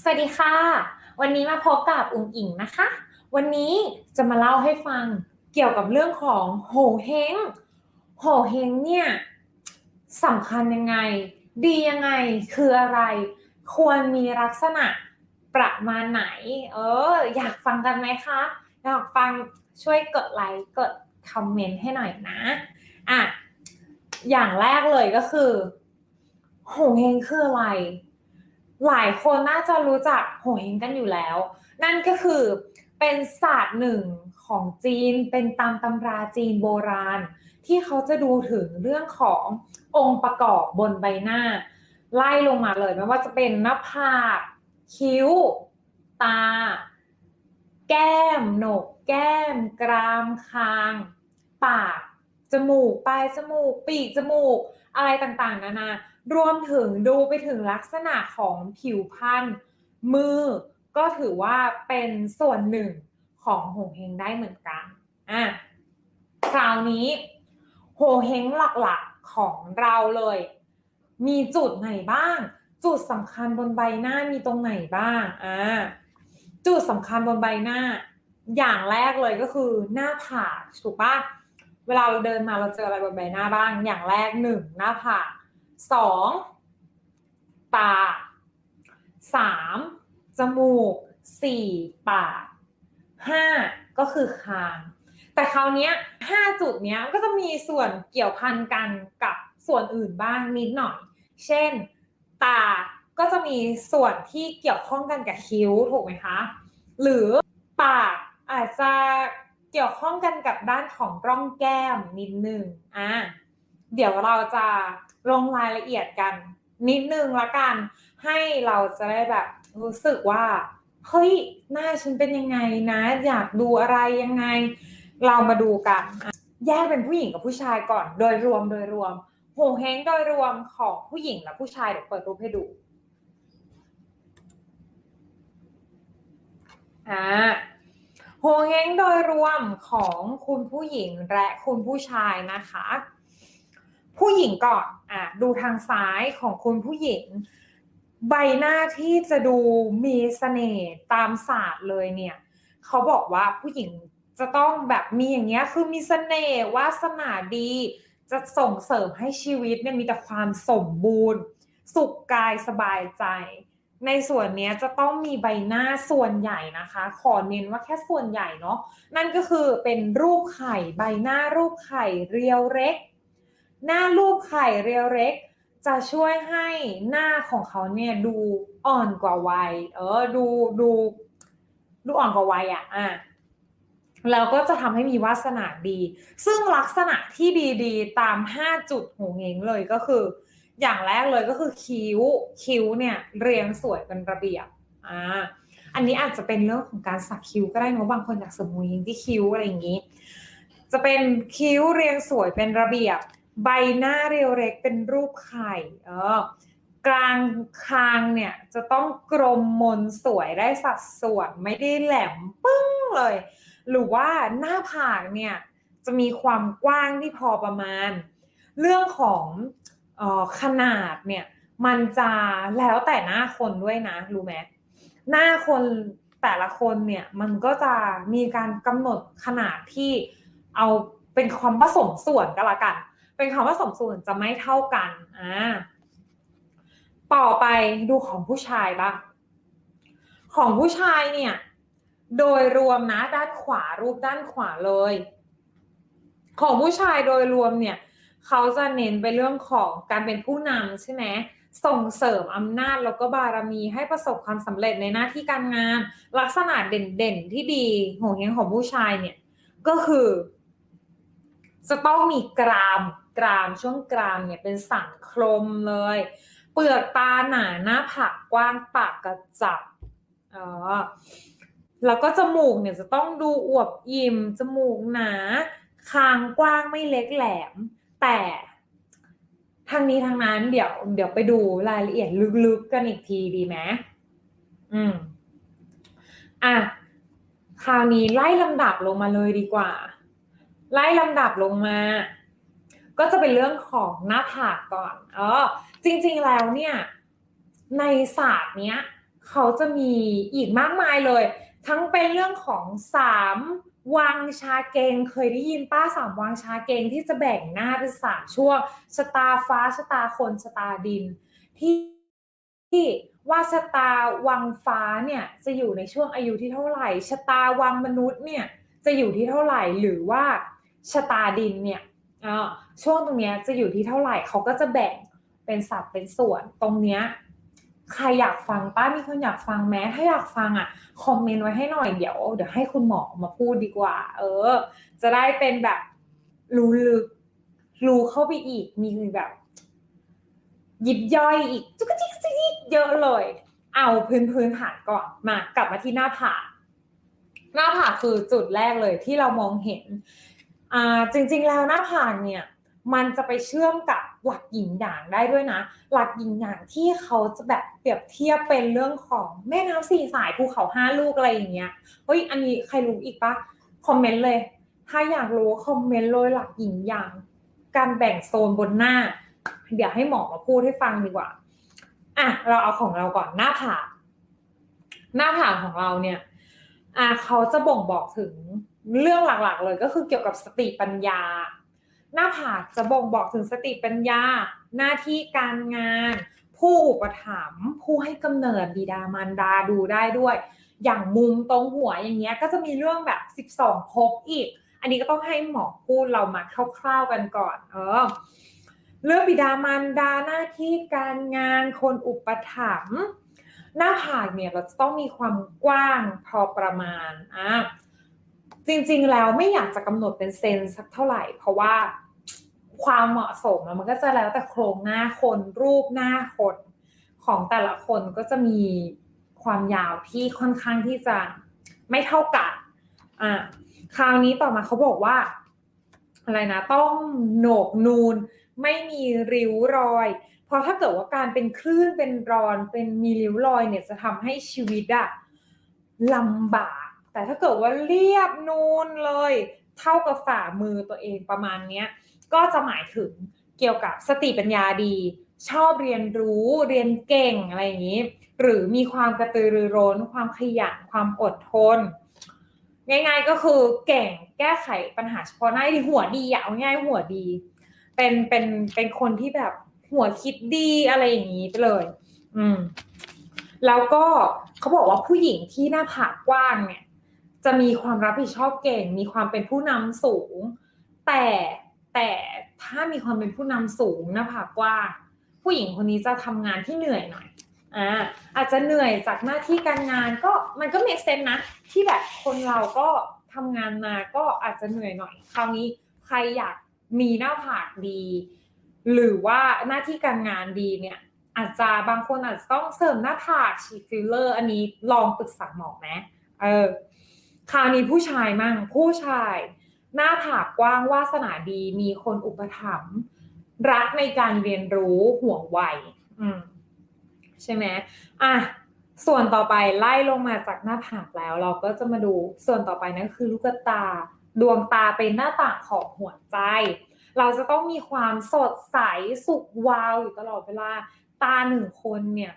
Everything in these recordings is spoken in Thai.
สวัสดีค่ะ วันนี้มาพบกับอุ๋งอิงนะคะ วันนี้จะมาเล่าให้ฟังเกี่ยวกับเรื่องของโหเฮงโหเฮงเนี่ยสำคัญยังไง ดียังไงคืออะไร ควรมีลักษณะประมาณไหน เออ อยากฟังกันไหมคะอยากฟังช่วยกดไลค์กดคอมเมนต์ให้หน่อยนะอะอย่างแรกเลยก็คือโหเฮงคืออะไร หลายคนน่าจะรู้จักโหเฮงกันอยู่แล้ว นั่นก็คือเป็นศาสตร์หนึ่งของจีนเป็นตามตำราจีนโบราณ ที่เขาจะดูถึงเรื่องขององค์ประกอบบนใบหน้า ไล่ลงมาเลยไม่ว่าจะเป็นหน้าผากคิ้ว ตา แก้มโหนก แก้ม กรามคาง ปาก จมูกปลายจมูก ปีกจมูก อะไรต่างๆนานา รวมถึงดูไปถึงลักษณะของผิวพรรณมือก็ถือว่าเป็นส่วนหนึ่งของโหเฮงได้เหมือนกันอะคราวนี้โหเฮงหลักๆของเราเลย มีจุดไหนบ้าง จุดสำคัญบนใบหน้ามีตรงไหนบ้างอ่าจุดสำคัญบนใบหน้า อย่างแรกเลยก็คือหน้าผากถูกปะเวลาเราเดินมาเราเจออะไรบนใบหน้าบ้าง อย่างแรกหนึ่งหน้าผาก สองตาสามจมูกสี่ปากห้าก็คือคาง แต่คราวนี้ห้าจุดเนี้ยก็จะมีส่วนเกี่ยวพันกันกับส่วนอื่นบ้างนิดหน่อย เช่น ตาก็จะมีส่วนที่เกี่ยวข้องกันกับคิ้วถูกไหมคะ หรือปากอาจจะเกี่ยวข้องกันกับด้านของร่องแก้มนิดนึงอะเดี๋ยวเราจะ ลงรายละเอียดกัน นิดนึงละกัน ให้เราจะได้แบบรู้สึกว่าเฮ้ยหน้าฉันเป็นยังไงนะ อยากดูอะไรยังไง เรามาดูกัน แยกเป็นผู้หญิงกับผู้ชายก่อน โดยรวมโดยรวมโหเฮงโดยรวมของผู้หญิงและผู้ชายเดี๋ยวเปิดรูปให้ดูอ่าโหเฮงโดยรวมของคุณผู้หญิงและคุณผู้ชายนะคะ ผู้หญิงก่อนอะดูทางซ้ายของคุณผู้หญิง ใบหน้าที่จะดูมีเสน่ห์ตามศาสตร์เลยเนี่ยเขาบอกว่าผู้หญิงจะต้องแบบมีอย่างเงี้ยคือมีเสน่ห์วาสนาดี จะส่งเสริมให้ชีวิตเนี่ยมีแต่ความสมบูรณ์ สุขกายสบายใจ ในส่วนนี้จะต้องมีใบหน้าส่วนใหญ่นะคะ ขอเน้นว่าแค่ส่วนใหญ่เนาะนั่นก็คือเป็นรูปไข่ใบหน้ารูปไข่เรียวเล็ก หน้ารูปไข่เรียวเล็ก จะช่วยให้หน้าของเขาเนี่ยดูอ่อนกว่าวัย เออ ดูดู ดูอ่อนกว่าวัยอะ อะแล้วก็จะทำให้มีวาสนาดี ซึ่งลักษณะที่ดีๆ ตาม 5 จุดหงเงงเลยก็คือ อย่างแรกเลยก็คือคิ้ว คิ้วเนี่ยเรียงสวยเป็นระเบียบ อ่า อันนี้อาจจะเป็นเรื่องของการสักคิ้วก็ได้เนะบางคนอยากเสริมโหงเงงที่คิ้วอะไรอย่างนี้ จะเป็นคิ้วเรียงสวยเป็นระเบียบ ใบหน้าเรียวเล็กเป็นรูปไข่เออกลางคางเนี่ยจะต้องกลมมนสวยได้สัดส่วนไม่ได้แหลมปึ้งเลย หรือว่าหน้าผากเนี่ยจะมีความกว้างที่พอประมาณ เรื่องของออขนาดเนี่ยมันจะแล้วแต่หน้าคนด้วยนะรู้ไหมหน้าคนแต่ละคนเนี่ยมันก็จะมีการกำหนดขนาดที่เอาเป็นความผสมส่วนก็แล้วกัน เป็นคำว่าสมส่วนจะไม่เท่ากันอ่าต่อไปดูของผู้ชายบ้างของผู้ชายเนี่ย โดยรวมนะด้านขวารูปด้านขวาเลย ของผู้ชายโดยรวมเนี่ยเขาจะเน้นไปเรื่องของการเป็นผู้นำใช่ไหมส่งเสริมอำนาจแล้วก็บารมีให้ประสบความสำเร็จในหน้าที่การงาน ลักษณะเด่นๆที่ดีของเฮงของผู้ชายเนี่ย ก็คือ จะต้องมีกราม กรามช่วงกรามเนี่ยเป็นสันคลมเลย เปลือกตาหนาหน้าผากกว้างปากกระจับเออแล้วก็จมูกเนี่ยจะต้องดูอวบอิ่มจมูกหนาคางกว้างไม่เล็กแหลม แต่ทางนี้ทางนั้นเดี๋ยวเดี๋ยวไปดูรายละเอียดลึกๆกันอีกทีดีไหมอืมอะคราวนี้ไล่ลำดับลงมาเลยดีกว่า ไล่ลำดับลงมา ก็จะเป็นเรื่องของหน้าผากก่อนเออจริงๆแล้วเนี่ยในศาสตร์เนี้ยเขาจะมีอีกมากมายเลย ทั้งเป็นเรื่องของสามวังชาเกงเคยได้ยินป้าสามวังชาเกงที่จะแบ่งหน้าเป็นสามช่วงชะตาฟ้าชะตาคนชะตาดิน ที่ที่ว่าชะตาวังฟ้าเนี่ยจะอยู่ในช่วงอายุที่เท่าไหร่ชะตาวังมนุษย์เนี่ยจะอยู่ที่เท่าไหร่หรือว่าชะตาดินเนี่ย ช่วงตรงเนี้ยจะอยู่ที่เท่าไหร่เขาก็จะแบ่งเป็นสัดเป็นส่วนตรงเนี้ยใครอยากฟังป้ามีคนอยากฟังแม้ถ้าอยากฟังอะคอมเมนต์ไว้ให้หน่อยเดี๋ยวเดี๋ยวให้คุณหมอมาพูดดีกว่า เออ จะได้เป็นแบบรู้ลึกรู้เข้าไปอีกมีแบบ หยิบย่อยอีกจุกจิกจิกเยอะเลย เอาพื้นพื้นฐานก่อนมากลับมาที่หน้าผากหน้าผากคือจุดแรกเลยที่เรามองเห็น อ่า จริง ๆ แล้วหน้าผากเนี่ย มันจะไปเชื่อมกับหลักหยินหยางได้ด้วยนะ หลักหยินหยางที่เขาจะแบบเปรียบเทียบเป็นเรื่องของแม่น้ำสี่สายภูเขาห้าลูกอะไรอย่างเงี้ยเฮ้ยอันนี้ใครรู้อีกปะคอมเมนต์เลย ถ้าอยากรู้คอมเมนต์เลยหลักหยินหยางการแบ่งโซนบนหน้า เดี๋ยวให้หมอมาพูดให้ฟังดีกว่าอะเราเอาของเราก่อนหน้าผากหน้าผากของเราเนี่ยอะเขาจะบ่งบอกถึงเรื่องหลักๆเลยก็คือเกี่ยวกับสติปัญญา หน้าผากจะบ่งบอกถึงสติปัญญา หน้าที่การงาน ผู้อุปถัมภ์ผู้ให้กำเนิดบิดามารดาดูได้ด้วย อย่างมุมตรงหัวอย่างเงี้ยก็จะมีเรื่องแบบ 12ภพอีก อันนี้ก็ต้องให้หมอพูดเรามาคร่าวๆกันก่อน เออเรื่องบิดามารดาหน้าที่การงานคนอุปถัมภ์หน้าผากเนี่ยเราจะต้องมีความกว้างพอประมาณอะ จริงๆแล้วไม่อยากจะกำหนดเป็นเซนสักเท่าไหร่ เพราะว่าความเหมาะสมมันก็จะแล้วแต่โครงหน้าคนรูปหน้าคนของแต่ละคนก็จะมีความยาวที่ค่อนข้างที่จะไม่เท่ากันอะคราวนี้ต่อมาเขาบอกว่า อะไรนะ ต้องโหนกนูน ไม่มีริ้วรอย เพราะถ้าเกิดว่าการเป็นคลื่นเป็นรอนเป็นมีริ้วรอยเนี่ยจะทำให้ชีวิตอะลำบาก แต่ถ้าเกิดว่าเรียบนูนเลย เท่ากับฝ่ามือตัวเองประมาณนี้ก็จะหมายถึงเกี่ยวกับสติปัญญาดี ชอบเรียนรู้เรียนเก่งอะไรอย่างนี้ หรือมีความกระตือรือร้น ความขยันความอดทนง่ายๆก็คือเก่งแก้ไขปัญหาเฉพาะหน้าดีหัวดีอะเอาง่ายหัวดี เป็นเป็นเป็นคนที่แบบหัวคิดดีอะไรอย่างนี้ไปเลย อืม แล้วก็เขาบอกว่าผู้หญิงที่หน้าผากกว้างเนี่ย จะมีความรับผิดชอบเก่ง มีความเป็นผู้นำสูง แต่แต่ถ้ามีความเป็นผู้นำสูงน้าผากว้าผู้หญิงคนนี้จะทำงานที่เหนื่อยหน่อยอ่าอาจจะเหนื่อยจากหน้าที่การงานก็มันก็เมกเซนนะ ที่แบบคนเราก็ทำงานมาก็อาจจะเหนื่อยหน่อย คราวนี้ใครอยากมีหน้าผากดี หรือว่าหน้าที่การงานดีเนี่ย อาจจะบางคนอาจจะต้องเสริมหน้าผากฉีดฟิลเลอร์ อันนี้ลองปรึกษาหมอไหมเออ คราวนี้ผู้ชายมั่งผู้ชาย หน้าผากกว้างวาสนาดีมีคนอุปถัมภ์รักในการเรียนรู้ห่วงวัยอืมใช่ไหมอะส่วนต่อไปไล่ลงมาจากหน้าผากแล้ว เราก็จะมาดูส่วนต่อไปนั่นคือลูกตา ดวงตาเป็นหน้าต่างของหัวใจ เราจะต้องมีความสดใสสุขวาวอยู่ตลอดเวลาตาหนึ่งคนเนี่ย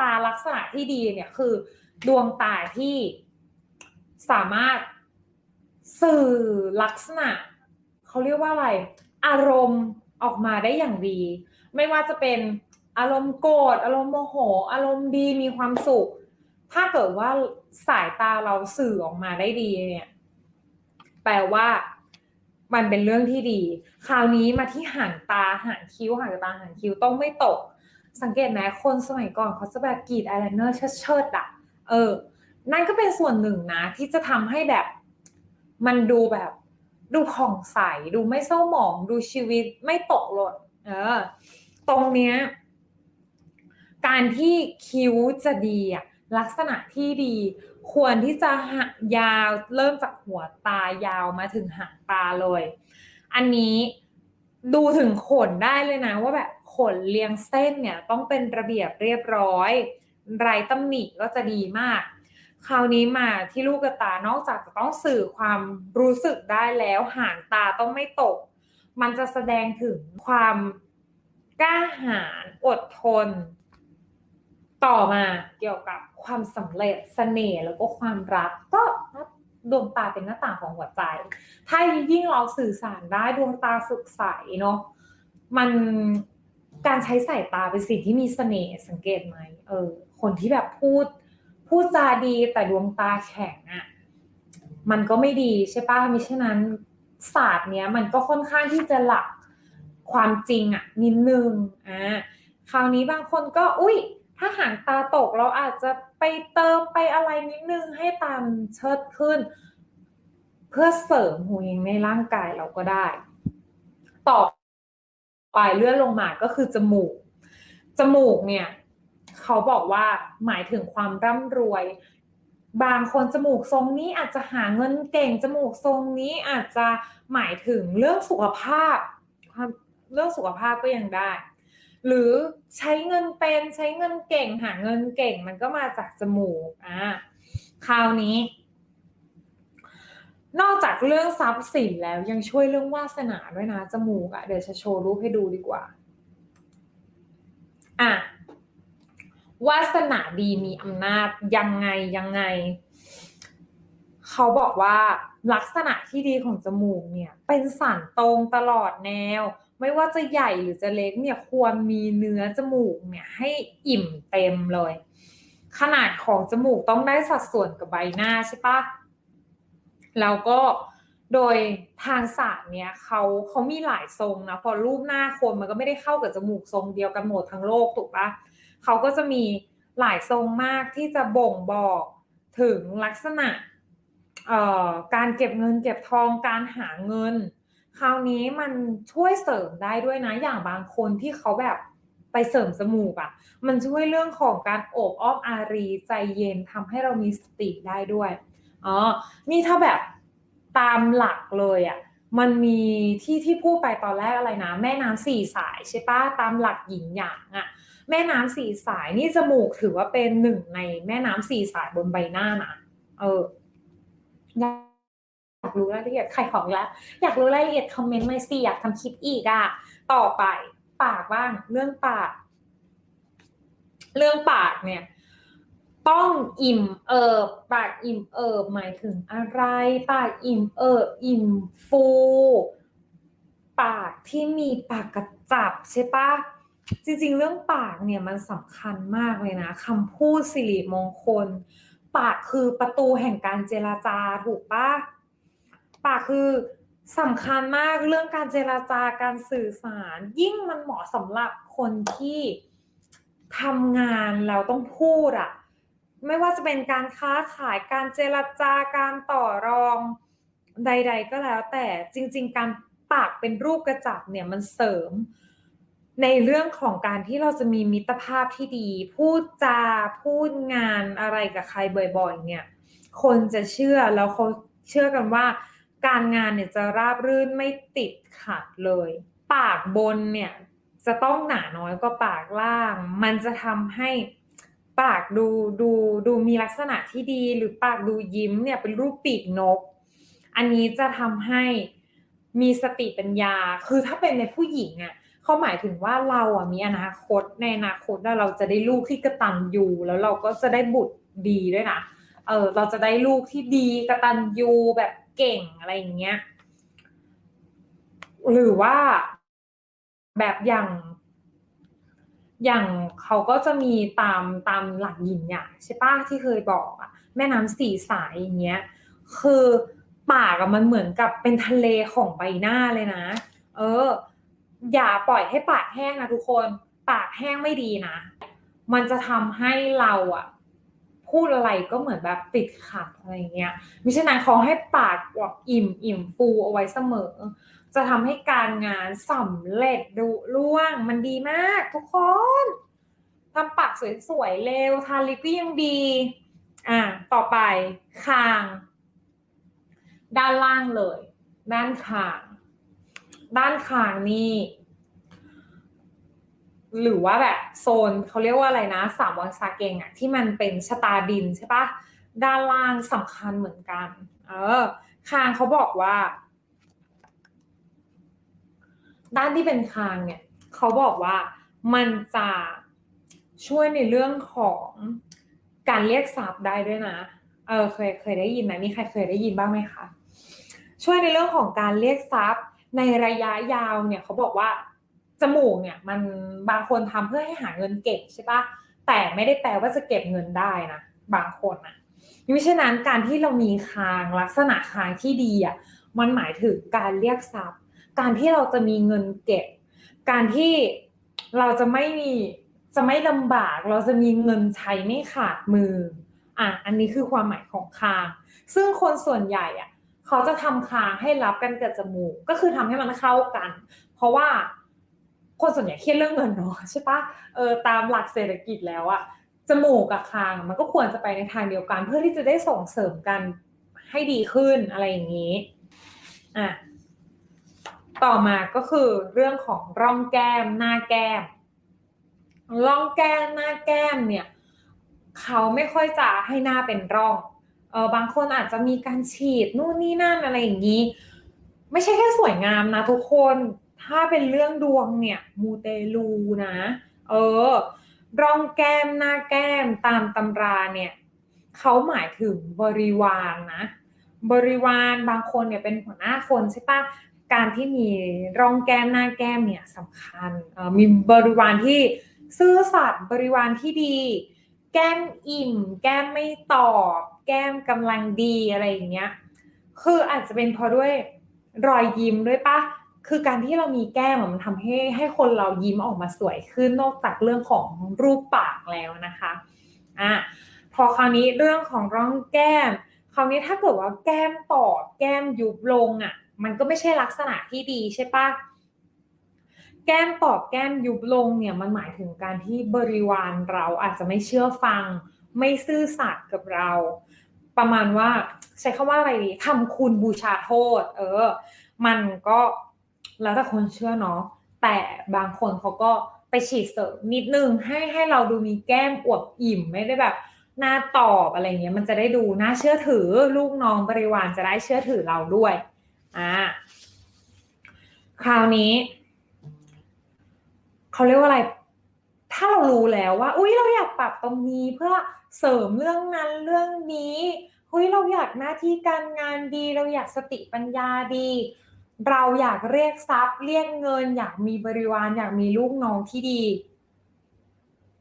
ตาลักษณะที่ดีเนี่ยคือ ดวงตาที่ สามารถสื่อลักษณะ เขาเรียกว่าอะไร อารมณ์ออกมาได้อย่างดี ไม่ว่าจะเป็นอารมณ์โกรธอารมณ์โมโห อารมณ์ดีมีความสุข ถ้าเกิดว่าสายตาเราสื่อออกมาได้ดีเนี่ย แปลว่ามันเป็นเรื่องที่ดี คราวนี้มาที่หางตาหางคิ้วหางตาหางคิ้วต้องไม่ตก สังเกตไหมคนสมัยก่อนเขาจะแบบกรีดอายไลเนอร์เชิดๆอะเออ นั่นก็เป็นส่วนหนึ่งนะ ที่จะทำให้แบบมันดูแบบดูผ่องใส ดูไม่เศร้าหมอง ดูชีวิตไม่ตกหล่นเออ ตรงเนี้ยการที่คิ้วจะดีอะลักษณะที่ดี ควรที่จะหักยาวเริ่มจากหัวตายาวมาถึงหางตาเลย อันนี้ดูถึงขนได้เลยนะว่าแบบขนเรียงเส้นเนี่ยต้องเป็นระเบียบเรียบร้อย ไรตำหนิก็จะดีมาก คราวนี้มาที่ลูกตานอกจากจะต้องสื่อความรู้สึกได้แล้วหางตาต้องไม่ตก มันจะแสดงถึงความกล้าหาญอดทน ต่อมาเกี่ยวกับความสำเร็จเสน่ห์แล้วก็ความรักก็ดวงตาเป็นหน้าต่างของหัวใจ ถ้ายิ่งเราสื่อสารได้ดวงตาสุขใสเนาะมันการใช้สายตาเป็นสิ่งที่มีเสน่ห์สังเกตไหมเออคนที่แบบพูด พูดจาดีแต่ดวงตาแข็งอะ่ะมันก็ไม่ดีใช่ปะมิฉะนั้นศาสตร์เนี้ยมันก็ค่อนข้างที่จะหลักความจริงอะ่ะนิดนึงอ่าคราวนี้บางคนก็อุ้ยถ้าหางตาตกเราอาจจะไปเติมไปอะไรนิดนึงให้ตามันเชิดขึ้น เพื่อเสริมหูเองในร่างกายเราก็ได้ ต่อไปเลื่อนลงมาก็คือจมูก จมูกเนี่ย เขาบอกว่าหมายถึงความร่ำรวย บางคนจมูกทรงนี้อาจจะหาเงินเก่งจมูกทรงนี้อาจจะหมายถึงเรื่องสุขภาพความเรื่องสุขภาพก็ยังได้ หรือใช้เงินเป็นใช้เงินเก่งหาเงินเก่งมันก็มาจากจมูกอ่าคราวนี้ นอกจากเรื่องทรัพย์สินแล้วยังช่วยเรื่องวาสนาด้วยนะจมูกอะ่ะเดี๋ยวจะโชว์รูปให้ดูดีกว่า อะ วาสนาดีมีอำนาจยังไงยังไง เขาบอกว่าลักษณะที่ดีของจมูกเนี่ย เป็นสันตรงตลอดแนว ไม่ว่าจะใหญ่หรือจะเล็กเนี่ยควรมีเนื้อจมูกเนี่ยให้อิ่มเต็มเลย ขนาดของจมูกต้องได้สัดส่วนกับใบหน้าใช่ปะแล้วก็โดยทางศาสตร์เนี่ยเขาเขามีหลายทรงนะพอรูปหน้าคนมันก็ไม่ได้เข้ากับจมูกทรงเดียวกันหมดทั้งโลกถูกปะ เขาก็จะมีหลายทรงมากที่จะบ่งบอกถึงลักษณะการเก็บเงินเก็บทองการหาเงิน คราวนี้มันช่วยเสริมได้ด้วยนะอย่างบางคนที่เขาแบบไปเสริมจมูกอะ่ะ มันช่วยเรื่องของการโอบอ้อมอารีใจเย็นทำให้เรามีสติได้ด้วยอ๋อนี่ถ้าแบบตามหลักเลยอะ่ะมันมีที่ที่พูดไปตอนแรกอะไรนะ แม่น้ำสี่สายใช่ปะตามหลักหยินหยางอะ่ะ แม่น้ำสี่สายนี่จมูกถือว่าเป็นหนึ่งในแม่น้ำสี่สายบนใบหน้านะเอออยากรู้รายละเอียดใครของแล้ว อยากรู้รายละเอียดคอมเมนต์มาสิอยากทำคลิปอีกอะต่อไปปากบ้างเรื่องปาก เรื่องปากเนี่ย ต้องอิ่มเอิบปากอิ่มเอิบหมายถึงอะไร ปากอิ่มเอิบอิ่มฟู ปากที่มีปากกระจับใช่ปะ จริงๆ เรื่องปากเนี่ยมันสำคัญมากเลยนะคำพูดสิริมงคล ปากคือประตูแห่งการเจราจาถูกปะปากคือสำคัญมากเรื่องการเจราจาการสื่อสาร ยิ่งมันเหมาะสำหรับคนที่ทำงานแล้วต้องพูดอะไม่ว่าจะเป็นการค้าขายการเจรจาการต่อรองใด ๆ ก็แล้ว แต่จริง ๆ การปากเป็นรูปกระจับเนี่ยมันเสริม ในเรื่องของการที่เราจะมีมิตรภาพที่ดี พูดจาพูดงานอะไรกับใครบ่อยๆ เนี่ย คนจะเชื่อแล้วเขาเชื่อกันว่า การงานเนี่ยจะราบรื่นไม่ติดขัดเลย ปากบนเนี่ยจะต้องหนาน้อยกว่าปากล่าง มันจะทำให้ปากดูดูดูมีลักษณะที่ดีหรือปากดูยิ้มเนี่ยเป็นรูปปีกนก อันนี้จะทำให้มีสติปัญญา คือถ้าเป็นในผู้หญิงอะ่ะ เขาหมายถึงว่าเราอะมีอนาคตในอนาคตแล้วเราจะได้ลูกที่กระตันยูแล้วเราก็จะได้บุตรดีด้วยนะเออเราจะได้ลูกที่ดีกระตันยูแบบเก่งอะไรอย่างเงี้ยหรือว่าแบบอย่าง อย่างเขาก็จะมีตามตามหลักยินอย่างใช่ป้าที่เคยบอกอะแม่น้ำสี่สายอย่างเงี้ยคือปากอะมันเหมือนกับเป็นทะเลของใบหน้าเลยนะ เออ อย่าปล่อยให้ปากแห้งนะทุกคน ปากแห้งไม่ดีนะ มันจะทำให้เราอะพูดอะไรก็เหมือนแบบติดขัดอะไรเงี้ยมิฉะนั้นขอให้ปากแบบอิ่มอิ่มฟูเอาไว้เสมอ จะทำให้การงานสำเร็จดูล่วงมันดีมากทุกคนทำปากสวยๆเร็วทาลิปก็ยังดี อะต่อไปคาง ด้านล่างเลย ด้านคาง ด้านคางนี่ หรือว่าแบบโซนเขาเรียกว่าอะไรนะสามวังซาเกงอะที่มันเป็นชะตาดินใช่ปะด้านล่างสำคัญเหมือนกัน เออ คางเขาบอกว่า ด้านที่เป็นคางเนี่ยเขาบอกว่ามันจะช่วยในเรื่องของการเรียกทรัพย์ได้ด้วยนะ เออเคยเคยได้ยินไหมมีใครเคยได้ยินบ้างไหมคะ ช่วยในเรื่องของการเรียกทรัพย์ ในระยะยาวเนี่ยเขาบอกว่าจมูกเนี่ยมันบางคนทำเพื่อให้หาเงินเก็บใช่ปะแต่ไม่ได้แปลว่าจะเก็บเงินได้นะบางคนนะมิฉะนั้นการที่เรามีคางลักษณะคางที่ดีอะมันหมายถึงการเรียกทรัพย์ การที่เราจะมีเงินเก็บ การที่เราจะไม่มีจะไม่ลำบากเราจะมีเงินใช้ไม่ขาดมืออะอันนี้คือความหมายของคาง ซึ่งคนส่วนใหญ่อะ เขาจะทำคางให้รับกันกับจมูก ก็คือทำให้มันเข้ากัน เพราะว่าคนส่วนใหญ่เครียดเรื่องเงินเนาะใช่ปะเออตามหลักเศรษฐกิจแล้วอะจมูกกับคางมันก็ควรจะไปในทางเดียวกัน เพื่อที่จะได้ส่งเสริมกันให้ดีขึ้นอะไรอย่างนี้อะต่อมาก็คือเรื่องของร่องแก้มหน้าแก้ม ร่องแก้มหน้าแก้มเนี่ย เขาไม่ค่อยจะให้หน้าเป็นร่อง เออบางคนอาจจะมีการฉีดนู่นนี่นั่นอะไรอย่างนี้ ไม่ใช่แค่สวยงามนะทุกคนถ้าเป็นเรื่องดวงเนี่ยมูเตลูนะ เออรองแก้มหน้าแก้มตามตำราเนี่ยเขาหมายถึงบริวารนนะ บริวารบางคนเนี่ยเป็นหัวหน้าคนใช่ปะการที่มีรองแก้มหน้าแก้มเนี่ยสำคัญมีบริวารที่ซื่อสัตย์บริวารที่ดี แก้มอิ่ม แก้มไม่ตอบ แก้มกำลังดีอะไรอย่างเงี้ย คืออาจจะเป็นเพราะด้วยรอยยิ้มด้วยปะคือการที่เรามีแก้มมันทำให้ให้คนเรายิ้มออกมาสวยขึ้นนอกจากเรื่องของรูปปากแล้วนะคะอะพอคราวนี้เรื่องของร่องแก้ม คราวนี้ถ้าเกิดว่าแก้มตอบแก้มยุบลงอะ มันก็ไม่ใช่ลักษณะที่ดีใช่ปะแก้มตอบแก้มยุบลงเนี่ยมันหมายถึงการที่บริวารเราอาจจะไม่เชื่อฟัง ไม่ซื่อสัตย์กับเรา ประมาณว่าใช้คำว่าอะไรดีทำคุณบูชาโทษ เออ มันก็แล้วแต่คนเชื่อเนาะแต่บางคนเขาก็ไปฉีดเสริมนิดนึงให้ให้เราดูมีแก้มอวบอิ่มไม่ได้แบบหน้าตอบอะไรเงี้ยมันจะได้ดูน่าเชื่อถือลูกน้องบริวารจะได้เชื่อถือเราด้วยอ่าคราวนี้เขาเรียกว่าอะไร ถ้าเรารู้แล้วว่า อุ้ยเราอยากปรับตรงนี้เพื่อ เสริมเรื่องนั้นเรื่องนี้เฮ้ยเราอยากหน้าที่การงานดี เราอยากสติปัญญาดี เราอยากเรียกทรัพย์ เรียกเงิน อยากมีบริวาร อยากมีลูกน้องที่ดี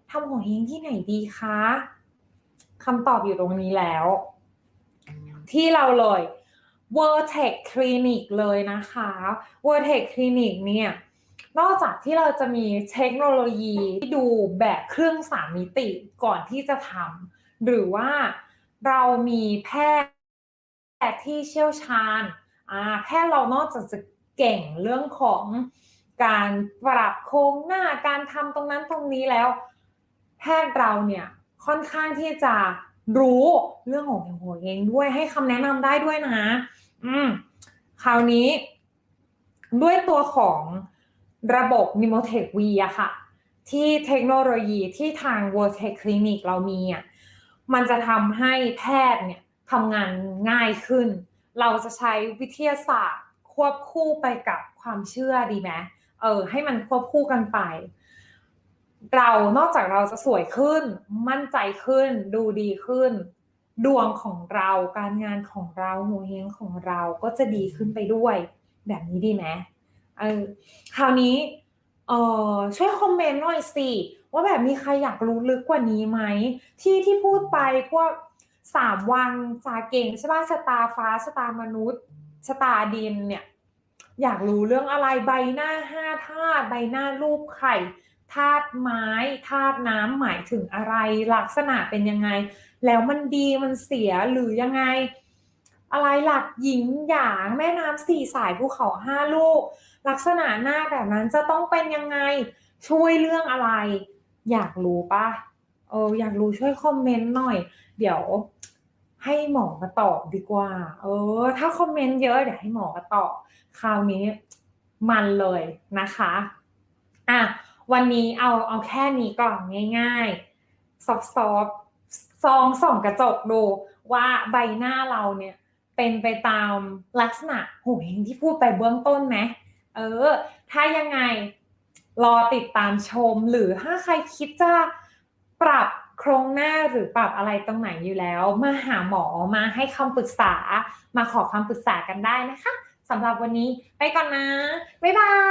ทำหัวเฮงที่ไหนดีคะคำตอบอยู่ตรงนี้แล้ว ที่เราเลย w o r t e c Clinic เลยนะคะ w o r t e c Clinic เนี่ย นอกจากที่เราจะมีเทคโนโลยีที่ดูแบบเครื่องสามมิติก่อนที่จะทำหรือว่าเรามีแพทย์ที่เชี่ยวชาญแพทย์เรานอกจากจะเก่งเรื่องของการปรับโครงหน้าการทำตรงนั้นตรงนี้แล้ว แพทย์เราเนี่ยค่อนข้างที่จะรู้เรื่องของหัวเองด้วยให้คำแนะนำได้ด้วยนะ อืมคราวนี้ด้วยตัวของ ระบบ n i m o t e c V อะค่ะ ที่เทคโนโลยีที่ทาง World Tech Clinic เรามีอะมันจะทำให้แพทย์เนี่ยทำงานง่ายขึ้น เราจะใช้วิทยาศาสตร์ควบคู่ไปกับความเชื่อดีไหมเออ ให้มันควบคู่กันไป เรานอกจากเราจะสวยขึ้น มั่นใจขึ้น ดูดีขึ้น ดวงของเราการงานของเราหัวเฮงของเราก็จะดีขึ้นไปด้วย แบบนี้ดีไหม เออคราวนี้เออช่วยคอมเมนต์หน่อยสิ ว่าแบบมีใครอยากรู้ลึกกว่านี้ไหม ที่ที่พูดไปพวกสามวังจาเก่งใช่ป่ะชะตาฟ้าชะตามนุษย์ชะตาดินเนี่ย อยากรู้เรื่องอะไรใบหน้าห้าธาตุใบหน้ารูปไข่ธาตุไม้ธาตุน้ำหมายถึงอะไรลักษณะเป็นยังไง แล้วมันดีมันเสียหรือยังไง อะไรหลักหญิงหยางแม่น้ำสี่สายภูเขาห้าลูก ลักษณะหน้าแบบนั้นจะต้องเป็นยังไงช่วยเรื่องอะไร อยากรู้ปะเอออยากรู้ช่วยคอมเมนต์หน่อย เดี๋ยวให้หมอมาตอบดีกว่า เออ ถ้าคอมเมนต์เยอะเดี๋ยวให้หมอมาตอบคราวนี้มันเลยนะคะอะวันนี้เอาเอาแค่นี้ก่อนง่ายๆซอฟซอฟซองส่องกระจกดูว่าใบหน้าเราเนี่ยเป็นไปตามลักษณะหูเฮงที่พูดไปเบื้องต้นไหม เออ ถ้ายังไงรอติดตามชม หรือถ้าใครคิดจะปรับโครงหน้าหรือปรับอะไรตรงไหนอยู่แล้ว มาหาหมอมาให้คำปรึกษา มาขอคำปรึกษากันได้นะคะสำหรับวันนี้ไปก่อนนะ บ๊ายบาย